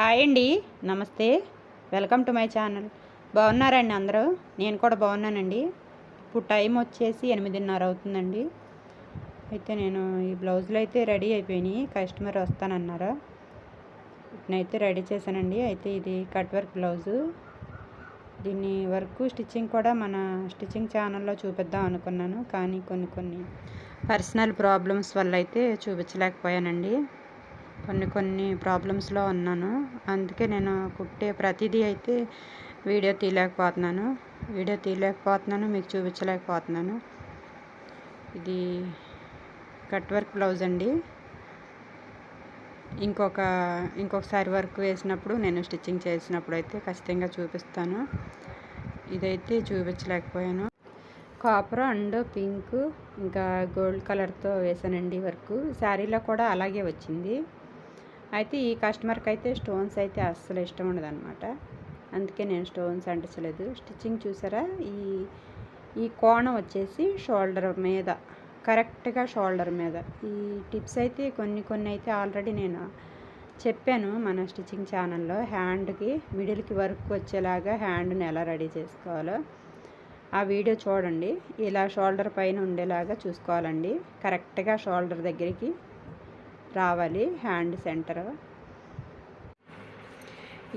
Hi అండి. నమస్తే. Welcome to my channel. బాగున్నారండి అందరూ? నేను కూడా బాగున్నానండి. ఇప్పుడు టైం వచ్చేసి ఎనిమిదిన్నర అవుతుందండి. అయితే నేను ఈ బ్లౌజులు అయితే రెడీ అయిపోయినాయి. కస్టమర్ వస్తానన్నారు. నేనైతే రెడీ చేశానండి. అయితే ఇది కట్ వర్క్ బ్లౌజు. దీన్ని వర్క్ స్టిచ్చింగ్ కూడా మన స్టిచ్చింగ్ ఛానల్లో చూపిద్దాం అనుకున్నాను. కానీ కొన్ని కొన్ని పర్సనల్ ప్రాబ్లమ్స్ వల్ల అయితే చూపించలేకపోయానండి. కొన్ని కొన్ని ప్రాబ్లమ్స్లో ఉన్నాను. అందుకే నేను కుట్టే ప్రతిదీ అయితే వీడియో తీయలేకపోతున్నాను. వీడియో తీయలేకపోతున్నాను మీకు చూపించలేకపోతున్నాను. ఇది కట్ వర్క్ బ్లౌజ్ అండి. ఇంకొక ఇంకొకసారి వర్క్ వేసినప్పుడు నేను స్టిచ్చింగ్ చేసినప్పుడు అయితే ఖచ్చితంగా చూపిస్తాను. ఇదైతే చూపించలేకపోయాను. కాపర్ అండ్ పింక్ ఇంకా గోల్డ్ కలర్తో వేసానండి వర్క్. శారీలో కూడా అలాగే వచ్చింది. అయితే ఈ కస్టమర్కి అయితే స్టోన్స్ అయితే అస్సలు ఇష్టం ఉండదన్నమాట. అందుకే నేను స్టోన్స్ అంటించలేదు. స్టిచ్చింగ్ చూసారా? ఈ ఈ కోణం వచ్చేసి షోల్డర్ మీద కరెక్ట్గా షోల్డర్ మీద. ఈ టిప్స్ అయితే కొన్ని కొన్ని అయితే ఆల్రెడీ నేను చెప్పాను మన స్టిచ్చింగ్ ఛానల్లో. హ్యాండ్కి మిడిల్కి వర్క్ వచ్చేలాగా హ్యాండ్ని ఎలా రెడీ చేసుకోవాలో. ఆ వీడియో చూడండి. ఇలా షోల్డర్ పైన ఉండేలాగా చూసుకోవాలండి. కరెక్ట్గా షోల్డర్ దగ్గరికి రావాలి హ్యాండ్ సెంటర్.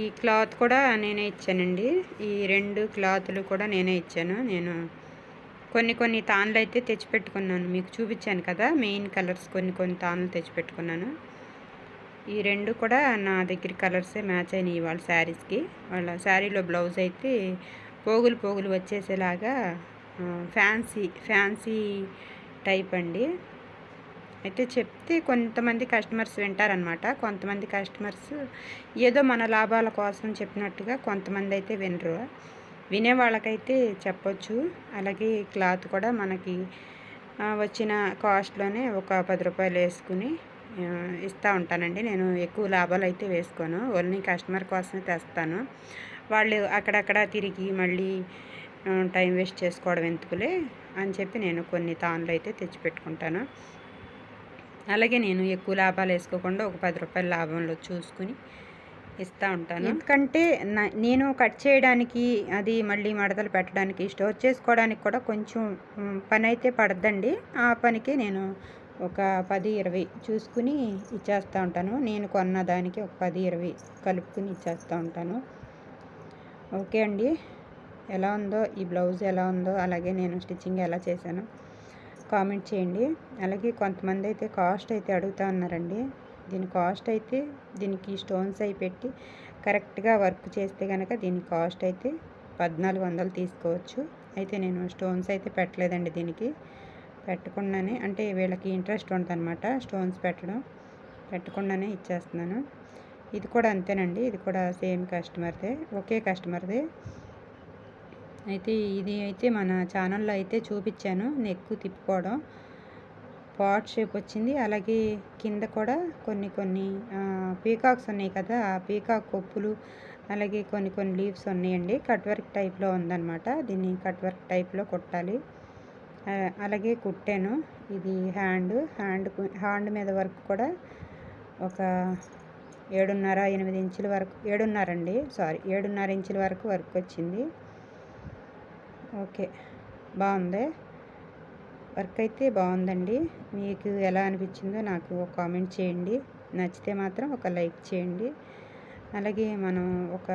ఈ క్లాత్ కూడా నేనే ఇచ్చానండి. ఈ రెండు క్లాతులు కూడా నేనే ఇచ్చాను. నేను కొన్ని కొన్ని తాన్లు అయితే తెచ్చిపెట్టుకున్నాను. మీకు చూపించాను కదా మెయిన్ కలర్స్ కొన్ని కొన్ని తాన్లు తెచ్చిపెట్టుకున్నాను. ఈ రెండు కూడా నా దగ్గర కలర్సే మ్యాచ్ అయినాయి వాళ్ళ శారీస్కి. వాళ్ళ శారీలో బ్లౌజ్ అయితే పోగులు పోగులు వచ్చేసేలాగా ఫ్యాన్సీ ఫ్యాన్సీ టైప్ అండి. అయితే చెప్తే కొంతమంది కస్టమర్స్ వింటారనమాట కొంతమంది కస్టమర్స్ ఏదో మన లాభాల కోసం చెప్పినట్టుగా కొంతమంది అయితే వినరు. వినే వాళ్ళకైతే చెప్పొచ్చు. అలాగే క్లాత్ కూడా మనకి వచ్చిన కాస్ట్లోనే ఒక పది రూపాయలు వేసుకుని ఇస్తూ ఉంటానండి. నేను ఎక్కువ లాభాలు అయితే వేసుకోను. ఓన్లీ కస్టమర్ కోసమే తెస్తాను. వాళ్ళు అక్కడక్కడ తిరిగి మళ్ళీ టైం వేస్ట్ చేసుకోవడం ఎందుకులే అని చెప్పి నేను కొన్ని తాన్లు అయితే తెచ్చిపెట్టుకుంటాను. అలాగే నేను ఎక్కువ లాభాలు వేసుకోకుండా ఒక పది రూపాయల లాభంలో చూసుకుని ఇస్తూ ఉంటాను. ఎందుకంటే నేను కట్ చేయడానికి అది మళ్ళీ మడతలు పెట్టడానికి స్టోర్ చేసుకోవడానికి కూడా కొంచెం పని అయితే పడద్దండి. ఆ పనికి నేను ఒక పది ఇరవై చూసుకుని ఇచ్చేస్తూ ఉంటాను. నేను కొన్న దానికి ఒక పది ఇరవై కలుపుకుని ఇచ్చేస్తూ ఉంటాను. ఓకే అండి. ఎలా ఉందో ఈ బ్లౌజ్ ఎలా ఉందో అలాగే నేను స్టిచ్చింగ్ ఎలా చేశాను. కామెంట్ చేయండి. అలాగే కొంతమంది అయితే కాస్ట్ అయితే అడుగుతూ ఉన్నారండి. దీని కాస్ట్ అయితే దీనికి స్టోన్స్ అయి పెట్టి కరెక్ట్గా వర్క్ చేస్తే కనుక దీని కాస్ట్ అయితే పద్నాలుగు వందలు తీసుకోవచ్చు. అయితే నేను స్టోన్స్ అయితే పెట్టలేదండి దీనికి. పెట్టకుండానే అంటే వీళ్ళకి ఇంట్రెస్ట్ ఉంటుందన్నమాట స్టోన్స్ పెట్టడం. పెట్టకుండానే ఇచ్చేస్తున్నాను. ఇది కూడా అంతేనండి. ఇది కూడా సేమ్ కస్టమర్దే. ఒకే కస్టమర్దే. అయితే ఇది అయితే మన ఛానల్లో అయితే చూపించాను నెక్కు తిప్పుకోవడం. పాట్ షేప్ వచ్చింది. అలాగే కింద కూడా కొన్ని కొన్ని పీకాక్స్ ఉన్నాయి కదా ఆ పీకాక్ కొప్పులు అలాగే కొన్ని కొన్ని లీవ్స్ ఉన్నాయండి. కట్ వర్క్ టైప్లో ఉందన్నమాట. దీన్ని కట్ వర్క్ టైప్లో కుట్టాలి. అలాగే కుట్టాను. ఇది హ్యాండ్ హ్యాండ్ హ్యాండ్ మీద వర్క్ కూడా ఒక ఏడున్నర ఎనిమిది ఇంచుల వరకు ఏడున్నర అండి సారీ ఏడున్నర ఇంచుల వరకు వర్క్ వచ్చింది. ఓకే. బాగుంది? వర్క్ అయితే బాగుందండి. మీకు ఎలా అనిపించిందో నాకు ఒక కామెంట్ చేయండి. నచ్చితే మాత్రం ఒక లైక్ చేయండి. అలాగే మనం ఒక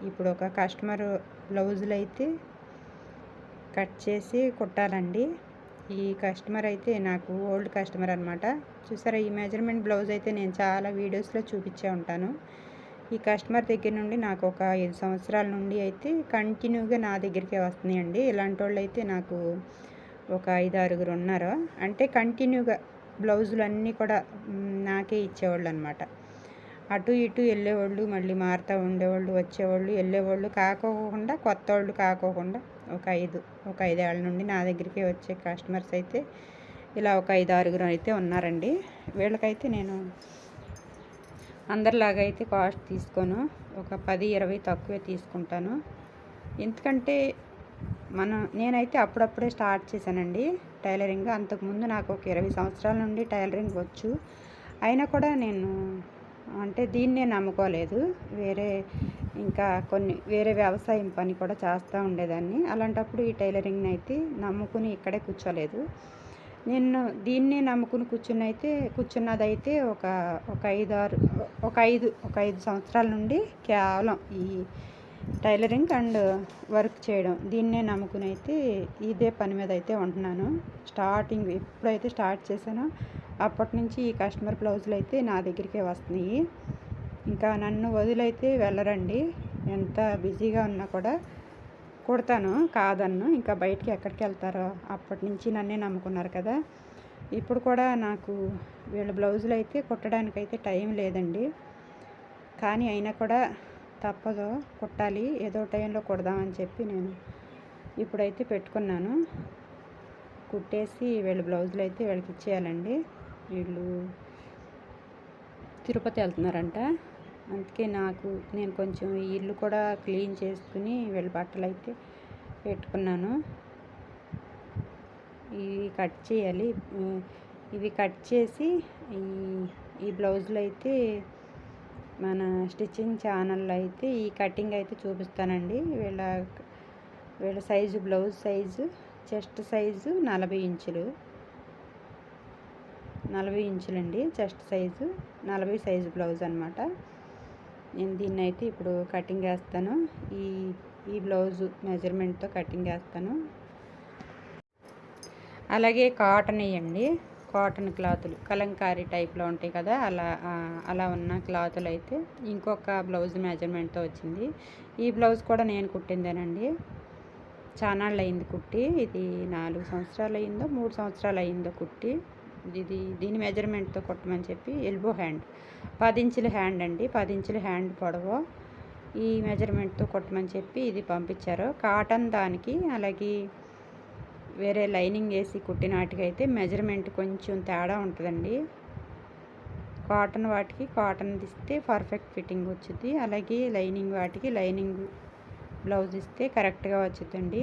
ఇప్పుడు ఒక కస్టమర్ బ్లౌజులు అయితే కట్ చేసి కుట్టాలండి. ఈ కస్టమర్ అయితే నాకు ఓల్డ్ కస్టమర్ అనమాట చూసారా ఈ మెజర్మెంట్ బ్లౌజ్ అయితే నేను చాలా వీడియోస్లో చూపించే ఉంటాను. ఈ కస్టమర్ దగ్గర నుండి నాకు ఒక ఐదు సంవత్సరాల నుండి అయితే కంటిన్యూగా నా దగ్గరికే వస్తున్నాయండి. ఇలాంటి వాళ్ళు అయితే నాకు ఒక ఐదు ఆరుగురు ఉన్నారు? అంటే కంటిన్యూగా బ్లౌజులు అన్నీ కూడా నాకే ఇచ్చేవాళ్ళు అనమాట అటు ఇటు వెళ్ళేవాళ్ళు మళ్ళీ మారుతూ ఉండేవాళ్ళు వచ్చేవాళ్ళు వెళ్ళేవాళ్ళు కాకోకుండా కొత్త వాళ్ళు కాకోకుండా ఒక ఐదు ఒక ఐదేళ్ళ నుండి నా దగ్గరికి వచ్చే కస్టమర్స్ అయితే ఇలా ఒక ఐదు ఆరుగురు అయితే ఉన్నారండి. వీళ్ళకైతే నేను అందరిలాగా అయితే కాస్ట్ తీసుకోను. ఒక పది ఇరవై తక్కువే తీసుకుంటాను. ఎందుకంటే మనం నేనైతే అప్పుడప్పుడే స్టార్ట్ చేశానండి టైలరింగ్. అంతకుముందు నాకు ఒక ఇరవై సంవత్సరాల నుండి టైలరింగ్ వచ్చు. అయినా కూడా నేను అంటే దీన్నే నమ్ముకోలేదు. వేరే ఇంకా కొన్ని వేరే వ్యవసాయం పని కూడా చేస్తూ ఉండేదాన్ని. అలాంటప్పుడు ఈ టైలరింగ్ని అయితే నమ్ముకుని ఇక్కడే కూర్చోలేదు. నేను దీన్నే నమ్ముకుని కూర్చున్నైతే కూర్చున్నదైతే ఒక ఒక ఐదు ఆరు ఒక ఐదు ఒక ఐదు సంవత్సరాల నుండి కేవలం ఈ టైలరింగ్ అండ్ వర్క్ చేయడం. దీన్నే నమ్ముకుని అయితే ఇదే పని మీద అయితే ఉంటున్నాను. స్టార్టింగ్ ఎప్పుడైతే స్టార్ట్ చేశానో అప్పటి నుంచి ఈ కస్టమర్ బ్లౌజులు అయితే నా దగ్గరికే వస్తున్నాయి. ఇంకా నన్ను వదిలైతే వెళ్ళరండి. ఎంత బిజీగా ఉన్నా కూడా కుడతాను కాదన్ను. ఇంకా బయటికి ఎక్కడికి వెళ్తారో అప్పటి నుంచి నన్నే నమ్ముకున్నారు కదా. ఇప్పుడు కూడా నాకు వీళ్ళ బ్లౌజులు అయితే కుట్టడానికి అయితే టైం లేదండి. కానీ అయినా కూడా తప్పదు కుట్టాలి. ఏదో టైంలో కుడదామని చెప్పి నేను ఇప్పుడైతే పెట్టుకున్నాను. కుట్టేసి వీళ్ళ బ్లౌజులు అయితే వీళ్ళకి ఇచ్చేయాలండి. వీళ్ళు తిరుపతి వెళ్తున్నారంట. అందుకే నాకు నేను కొంచెం ఇల్లు కూడా క్లీన్ చేసుకుని వీళ్ళ బట్టలు అయితే పెట్టుకున్నాను. ఇవి కట్ చేయాలి. ఇవి కట్ చేసి ఈ ఈ బ్లౌజులు అయితే మన స్టిచ్చింగ్ ఛానల్లో అయితే ఈ కటింగ్ అయితే చూపిస్తానండి. వీళ్ళ వీళ్ళ size blouse size chest size నలభై ఇంచులు. నలభై ఇంచులండి చెస్ట్ సైజు నలభై సైజు బ్లౌజ్ అనమాట నేను దీన్ని అయితే ఇప్పుడు కటింగ్ వేస్తాను. ఈ ఈ బ్లౌజు మెజర్మెంట్తో కటింగ్ వేస్తాను. అలాగే కాటన్ వేయండి. కాటన్ క్లాతులు కలంకారీ టైప్లో ఉంటాయి కదా అలా అలా ఉన్న క్లాతులు అయితే ఇంకొక బ్లౌజ్ మెజర్మెంట్తో వచ్చింది. ఈ బ్లౌజ్ కూడా నేను కుట్టిందేనండి. చానాళ్ళు అయింది కుట్టి. ఇది నాలుగు సంవత్సరాలు అయిందో మూడు సంవత్సరాలు అయిందో కుట్టి. ఇది దీని మెజర్మెంట్తో కొట్టమని చెప్పి ఎల్బో హ్యాండ్. పది ఇంచుల హ్యాండ్ అండి. పది ఇంచుల హ్యాండ్ పొడవు. ఈ మెజర్మెంట్తో కొట్టమని చెప్పి ఇది పంపించారు. కాటన్ దానికి అలాగే వేరే లైనింగ్ వేసి కుట్టినాటికైతే మెజర్మెంట్ కొంచెం తేడా ఉంటుందండి. కాటన్ వాటికి కాటన్ ఇస్తే పర్ఫెక్ట్ ఫిట్టింగ్ వచ్చింది అలాగే లైనింగ్ వాటికి లైనింగ్ బ్లౌజ్ ఇస్తే కరెక్ట్గా వచ్చిందండి